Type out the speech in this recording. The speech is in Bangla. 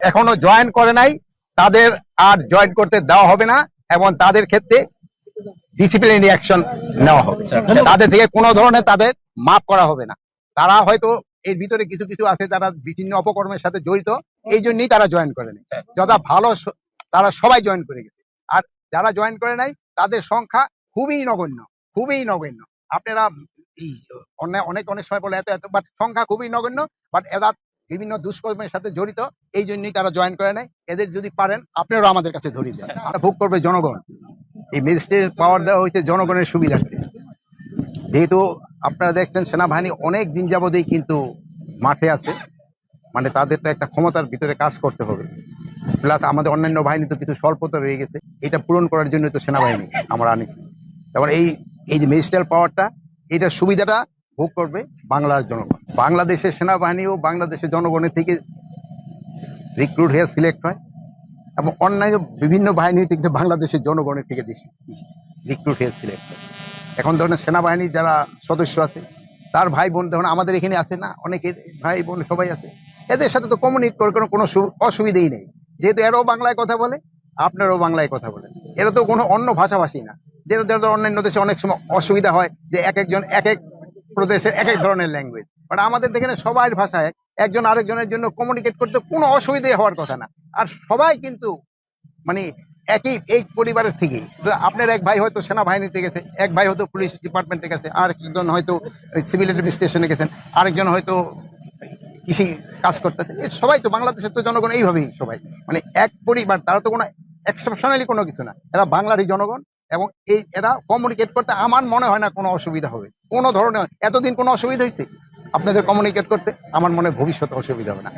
এখনও জয়েন করে নাই তাদের আর জয়েন করতে দেওয়া হবে না এবং তাদের ক্ষেত্রে ডিসিপ্লিনারি অ্যাকশন নেওয়া হবে। তাদের থেকে কোনো ধরনের তাদের মাফ করা হবে না। তারা হয়তো এর ভিতরে কিছু কিছু আছে তারা বিভিন্ন অপকর্মের সাথে জড়িত এই জন্যই তারা জয়েন করেনি যথা ভালো তারা সবাই জয়েন করে গেছে। আর যারা জয়েন করে নাই তাদের সংখ্যা খুবই নগণ্য খুবই নগণ্য। আপনারা এই অনেক অনেক অনেক সময় বলে এত এত বাট সংখ্যা খুবই নগণ্য বাট এরা বিভিন্ন দুষ্কর্মের সাথে জড়িত, এই জন্যই তারা জয়েন করে নাই এদের যদি পারেন, আপনারাও আমাদের কাছে ধরিয়ে দেন। আমরা ভোগ করবে জনগণ। এই ম্যাজিস্ট্রেট পাওয়ার দেওয়া হয়েছে জনগণের সুবিধার্থে। যেহেতু আপনারা দেখছেন, সেনাবাহিনী অনেক দিন যাবতেই কিন্তু মাঠে আছে। মানে তাদের তো একটা ক্ষমতার ভিতরে কাজ করতে হবে। প্লাস আমাদের অন্যান্য বাহিনী তো কিছু স্বল্পতা রয়ে গেছে। এটা পূরণ করার জন্য তো সেনাবাহিনী আমরা আনিছি। তারপর এই এই যে ম্যাজিস্ট্রেট পাওয়ারটা এটার সুবিধাটা ভোগ করবে বাংলার জনগণ। বাংলাদেশের সেনাবাহিনী ও বাংলাদেশের জনগণের থেকে রিক্রুট হয়ে সিলেক্ট হয় এবং অন্যান্য বিভিন্ন বাহিনী থেকে বাংলাদেশের জনগণের থেকে রিক্রুট হয়ে সিলেক্ট হয়। এখন ধরেন সেনাবাহিনীর যারা সদস্য আছে, তার ভাই বোন ধরুন আমাদের এখানে আছে না, অনেকের ভাই বোন সবাই আছে। এদের সাথে তো কমিউনিকেট করে কোনো কোনো অসুবিধেই নেই। যেহেতু এরাও বাংলায় কথা বলে, আপনারাও বাংলায় কথা বলেন। এরা তো কোনো অন্য ভাষাভাষী না। ধরো অন্যান্য দেশে অনেক সময় অসুবিধা হয় যে এক একজন এক এক প্রদেশের এক এক ধরনের ল্যাঙ্গুয়েজ বাট আমাদের এখানে সবার ভাষায় একজন আরেকজনের জন্য কমিউনিকেট করতে কোনো অসুবিধে হওয়ার কথা না। আর সবাই কিন্তু মানে একই, এই পরিবারের থেকে আপনার এক ভাই হয়তো সেনাবাহিনীতে গেছে, এক ভাই হয়তো পুলিশ ডিপার্টমেন্টে গেছে আর একজন হয়তো সিভিল অ্যাডমিনিস্ট্রেশনে গেছেন, আরেকজন হয়তো কৃষি কাজ করতেছে। সবাই তো, বাংলাদেশের তো জনগণ এইভাবেই সবাই। মানে এক পরিবার, তারা তো কোনো এক্সেপশনালি কোনো কিছু না। এরা বাংলারই জনগণ এবং এই এরা কমিউনিকেট করতে আমার মনে হয় না কোনো অসুবিধা হবে। কোনো ধরনের, এতদিন কোনো অসুবিধা হয়েছে? আপনাদের কমিউনিকেট করতে আমার মনে ভবিষ্যতে অসুবিধা হবে না।